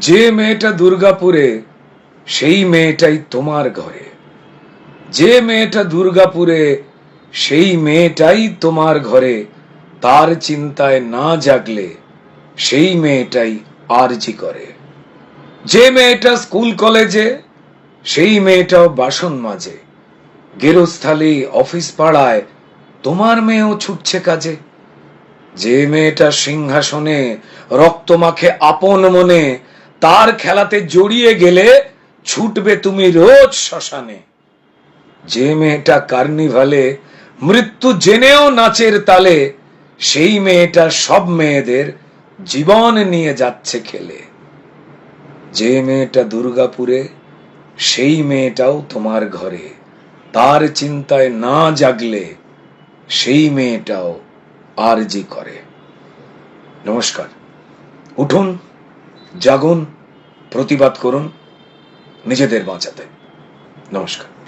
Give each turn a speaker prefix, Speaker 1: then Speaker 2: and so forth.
Speaker 1: যে মেয়েটা দুর্গাপুরে, সেই মেয়েটাই তোমার ঘরে। যে মেয়েটা দুর্গাপুরে, সেই মেয়েটাই তোমার ঘরে। তার চিন্তায় না জাগলে, সেই মেয়েটাই আরজি করে। যে মেয়েটা স্কুল কলেজে, সেই মেয়েটাও বাসন মাজে। গেরস্থালি অফিস পাড়ায়, তোমার মেয়েও ছুটছে কাজে। যে মেয়েটা সিংহাসনে, রক্ত মাখে আপন মনে তার খেলাতে জড়িয়ে গেলে ছুটবে তুমি রোজ শ্মশানে। যে মেয়েটা কার্নিভালে মৃত্যু জেনেও নাচের তালে, সেই মেয়েটা সব মেয়েদের জীবন নিয়ে যাচ্ছে খেলে। যে মেয়েটা দুর্গাপুরে, সেই মেয়েটাও তোমার ঘরে। তার চিন্তায় না জাগলে, সেই মেয়েটাও আরজি করে। নমস্কার। উঠুন, জাগুন। প্রতিবাদ করুন নিজেদের বাঁচাতে। নমস্কার।